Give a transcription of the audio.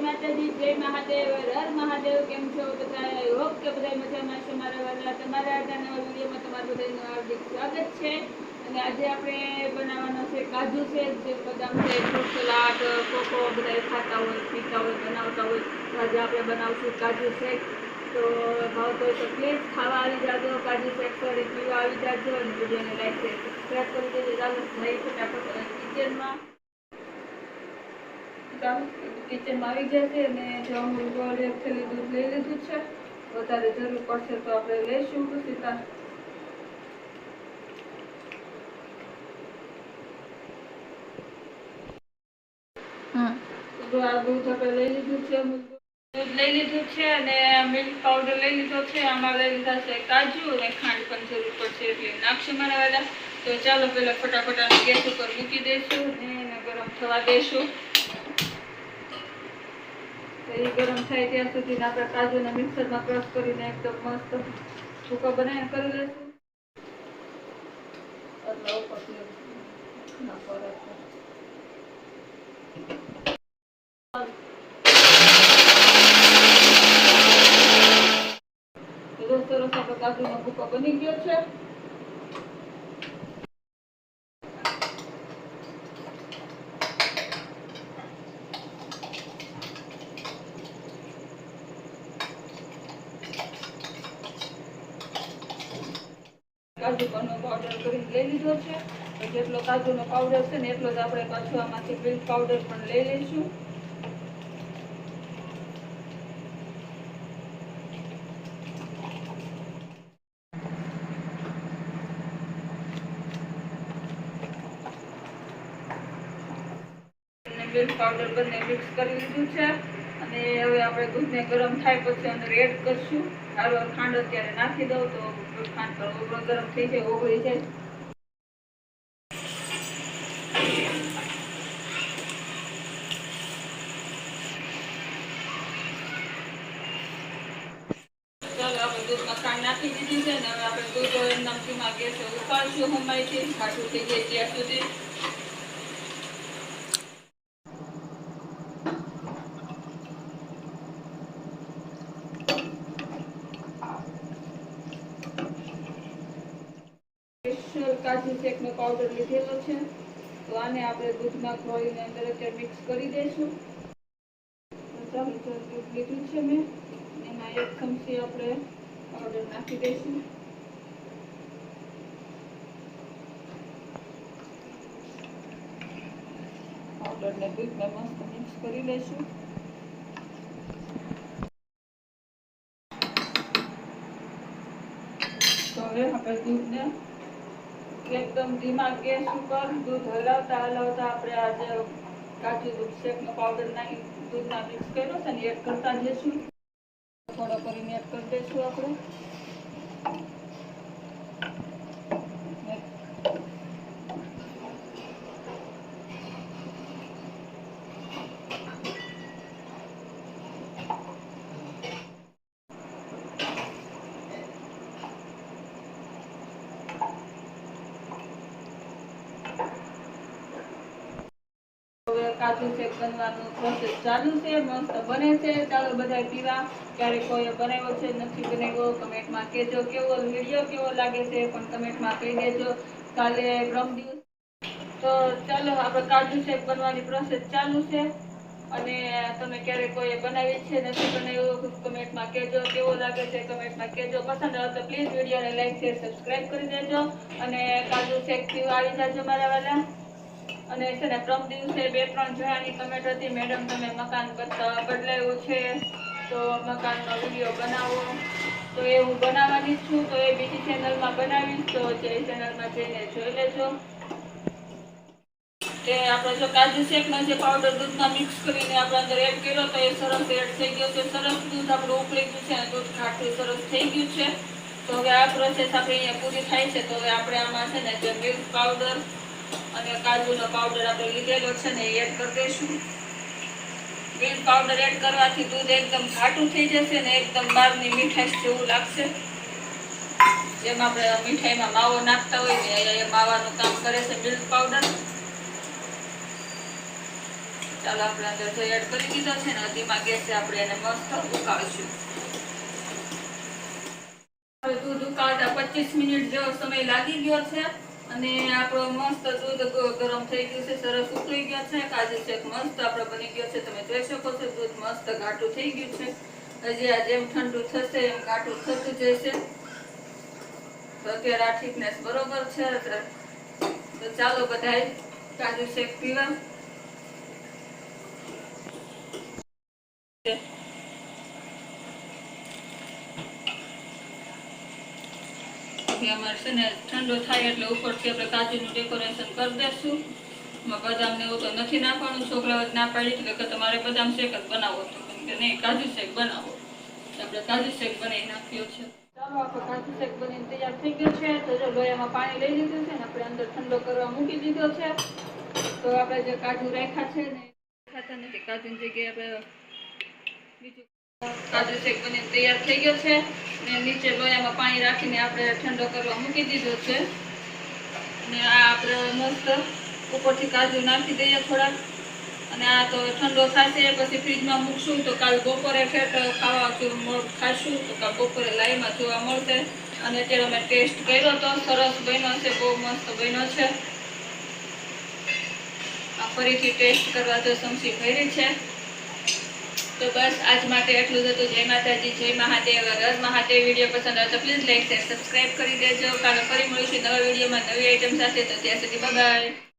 માતાજી, જય મહાદેવ, હર મહાદેવ, કેમ છો? બધા હોપ બધા મજામાં છો, મારા વાલા. તમારા આજના નવા વિડીયોમાં તમારું બધાનું હાર્દિક સ્વાગત છે. અને આજે આપણે બનાવવાનો છે કાજુ છે, જે બદામ છે સલાડ, કોકો બધા ખાતા હોય, પીતા હોય, બનાવતા હોય. તો આજે આપણે બનાવશું કાજુ શેક. તો ભાવતો હોય તો પ્લીઝ ખાવા આવી જાજો, કાજુ શેક કરી પીવા આવી જાજો. અને વિડીયોને લાઈક શેર સબસ્ક્રાઈબ કરી દેજો. ચાલો જઈ ફટાફટ કિચનમાં કિચનમાં આવી જશે અને જો હું ગોળ એક થેલી દૂધ લઈ લીધું છે વધારે જરૂર પડશે તો આપણે લઈશું સીતા આ દૂધ આપણે લઈ લીધું છે દૂધ લઈ લીધું છે અને મિલ્ક પાવડર લઈ લીધો છે આમાં લઈ લીધા છે કાજુ અને ખાંડ પણ જરૂર પડશે એટલે નાખશું મારા વાલા. તો ચાલો પેલા ફટાફટ ગેસ ઉપર મૂકી દઈશું અને ગરમ થવા દઈશું. તો એ ગરમ થાય ત્યાં સુધી આપણે કાજુને મિક્સરમાં ક્રશ કરીને એકદમ મસ્ત સૂકો બનાવીને કરી લઈશું. એટલે ઉપરથી તો દોસ્તો રસ આપણો કાજુનો ભૂકો બની ગયો છે. કાજુ પરનો પાવડર કરીને લઈ લીધો છે. જેટલો કાજુનો પાવડર છે ને એટલો જ આપણે પાછો આમાંથી મિલ્ક પાવડર પણ લઈ લઈશું. મિલ્ક પાવડર બંને મિક્સ કરી લીધું છે. અને હવે આપણે દૂધને ગરમ થાય પછી અંદર એડ કરશું. હાલો ખાંડ અત્યારે નાખી દઉં તો ખાંડ પણ ગરમ થઈ જાય, ઓગળી જાય. આપણે દૂધમાં નાખી દીધી છે ને, હવે આપણે દૂધ નમકીમાં ગેસ ઉપાડશું હમાયથી ખાટું થઈ જાય ત્યાં સુધી. કાજુ શેકનો પાવડર લીધેલો છે. તો આને આપણે દૂધમાં ખોળીને અંદર અત્યારે મિક્સ કરી દઈશું. તો દૂધ લીધું છે મેં. એમાં એક ચમચી આપણે પાવડર નાખી દઈશું. પાવડરને દૂધમાં મસ્ત મિક્સ કરી લઈશું હવે આપણે દૂધને એકદમ ધીમા ગેસ ઉપર દૂધ હલાવતા હલાવતા આપણે આજે કાચુ દૂધ, શેકનો પાવડર નાખી દૂધમાં મિક્સ કર્યો છે ને એડ કરતા જઈશું. થોડો કરીને એડ કરી દઈશું આપણે હવે કાજુ શેક બનવાનું પ્રોસેસ ચાલુ છે, મસ્ત બને છે. ચાલો બધા પીવા. ક્યારેક કોઈએ બનાવ્યો છે, નથી બનાવ્યો, કમેન્ટમાં કહેજો કેવો વીડિયો કેવો લાગે છે, પણ કમેન્ટમાં કહી દેજો. કાલે બ્રહ્મ દિવસ. તો ચાલો, આપણે કાજુ શેક બનવાની પ્રોસેસ ચાલુ છે. અને તમે ક્યારેક કોઈએ બનાવી છે, નથી બનાવ્યું કમેન્ટમાં કહેજો કેવો લાગે છે, કમેન્ટમાં કહેજો. પસંદ આવે તો પ્લીઝ વિડીયોને લાઈક શેર સબસ્ક્રાઈબ કરી દેજો. અને કાજુ શેક પીવા આવી જાજો મારા વાલા. અને છે ને પ્રમ દિવસે બે, ત્રણ જણાની કમેન્ટ મેડમ, તમે મકાન બદલાયું છે, તો મકાનનો વીડિયો બનાવો. તો એ હું બનાવવાની છું. તો એ બીજી ચેનલમાં બનાવીશ. તો જે ચેનલમાં જઈને જોઈ લેજો. તે આપણે જો કાજુ શેકનો જે પાવડર દૂધમાં મિક્સ કરીને આપણે અંદર એડ કર્યો, તો એ સરસ એડ થઈ ગયો છે. સરસ દૂધ આપણું ઉકળી ગયું છે અને દૂધ ખાટું સરસ થઈ ગયું છે. તો હવે આ પ્રોસેસ આપણે અહીંયા પૂરી થાય છે. તો હવે આપણે આમાં છે ને જે મિલ્ક પાવડર અને કાજુનો પાવડર આપણે લીધેલો છે ને એડ કરી દઈશું. મિલ્ક પાવડર એડ કરવાથી દૂધ એકદમ ઘાટું થઈ જશે ને એકદમ બહારની મીઠાશ જેવું લાગશે. જેમ આપણે મીઠાઈમાં માવો નાખતા હોય ને એ માવાનું કામ કરે છે મિલ્ક પાવડર ચાલો આપણે અંદર જો એડ કરી દીધો છે ને ધીમા ગેસે આપણે એને મસ્ત ઉકાળશું. દૂધ ઉકાળતા પચીસ મિનિટ જેવો સમય લાગી ગયો છે. અને આપણો મસ્ત દૂધ ગરમ થઈ ગયું છે, સરસ ઉકળી ગયો છે. કાજુ શેક મસ્ત આપણો બની ગયો છે. તમે જોઈ શકો છો, દૂધ મસ્ત ઘાટું થઈ ગયું છે. હજી આ જેમ ઠંડુ થશે, એમ ઘાટું થતું જશે. તો અત્યારે આ ઠીકનેસ બરોબર છે. તો ચાલો બધાય કાજુ શેક પીવા. પછી અમારે ને ઠંડો થાય એટલે ઉપરથી આપણે કાજુનું ડેકોરેશન કરી દઈશું એમાં બદામ ને એવું તો નથી નાખવાનું, છોકરાઓ ના પાડી એટલે કે તમારે બદામ શેક જ બનાવો હતો. કે નહીં, કાજુ શેક બનાવો. આપણે કાજુ શેક બનાવી નાખ્યો છે. ચાલો, આપણો કાજુ શેક બનીને તૈયાર થઈ ગયો છે. તો જો લોયામાં પાણી લઈ લીધું છે ને, આપણે અંદર ઠંડો કરવા મૂકી દીધો છે. તો આપણે જે કાજુ રાખ્યા છે ને ખાતા નથી કાજુની જગ્યાએ આપણે બીજું કાજુ શેક બનીને તૈયાર થઈ ગયો છે. ને નીચે લોયામાં પાણી રાખીને આપણે ઠંડો કરવા મૂકી દીધો છે. ને આ આપણે મસ્ત ઉપરથી કાજુ નાખી દઈએ થોડાક. અને આ તો ઠંડો થશે, પછી ફ્રીજમાં મૂકશું તો કાલ બપોરે ફેટ ખાવા ખાશું તો કાલ બપોરે લાઈવમાં જોવા મળશે. અને અત્યારે અમે ટેસ્ટ કર્યો તો સરસ બન્યો છે, બહુ મસ્ત બન્યો છે. આ ફરીથી ટેસ્ટ કરવા તો સમસી ભરી છે. તો બસ આજ માટે એટલું જ હતું. જય માતાજી, જય મહાદેવ. રર મહાદેવ વીડિયો પસંદ આવે તો પ્લીઝ લાઈક, શેર સબસ્ક્રાઈબ કરી દેજો. કાલે ફરી મળીશું નવા વિડીયોમાં નવી આઈટમ સાથે. તો ત્યાં સુધી બાય